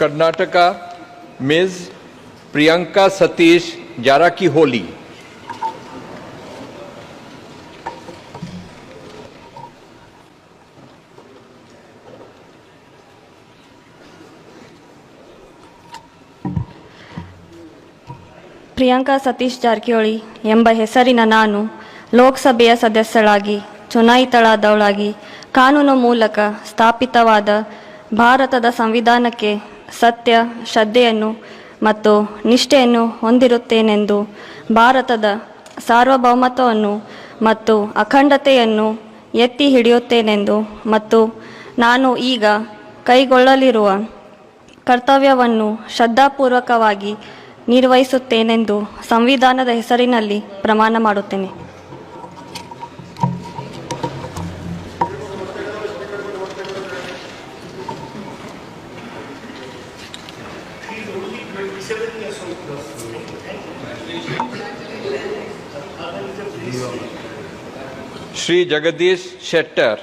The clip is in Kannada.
ಕರ್ನಾಟಕ, ಮಿಸ್ ಪ್ರಿಯಾಂಕಾ ಸತೀಶ್ ಜಾರಕಿಹೊಳಿ. ಪ್ರಿಯಾಂಕಾ ಸತೀಶ್ ಜಾರಕಿಹೊಳಿ ಎಂಬ ಹೆಸರಿನ ನಾನು ಲೋಕಸಭೆಯ ಸದಸ್ಯಳಾಗಿ, ಚುನಾಯಿತಳಾದವಳಾಗಿ, ಕಾನೂನು ಮೂಲಕ ಸ್ಥಾಪಿತವಾದ ಭಾರತದ ಸಂವಿಧಾನಕ್ಕೆ ಸತ್ಯ, ಶ್ರದ್ಧೆಯನ್ನು ಮತ್ತು ನಿಷ್ಠೆಯನ್ನು ಹೊಂದಿರುತ್ತೇನೆಂದು ಭಾರತದ ಸಾರ್ವಭೌಮತ್ವವನ್ನು ಮತ್ತು ಅಖಂಡತೆಯನ್ನು ಎತ್ತಿ ಹಿಡಿಯುತ್ತೇನೆಂದು ಮತ್ತು ನಾನು ಈಗ ಕೈಗೊಳ್ಳಲಿರುವ ಕರ್ತವ್ಯವನ್ನು ಶ್ರದ್ಧಾಪೂರ್ವಕವಾಗಿ ನಿರ್ವಹಿಸುತ್ತೇನೆಂದು ಸಂವಿಧಾನದ ಹೆಸರಿನಲ್ಲಿ ಪ್ರಮಾಣ ಮಾಡುತ್ತೇನೆ. 70 years old girl. Sri Jagadish Shettar.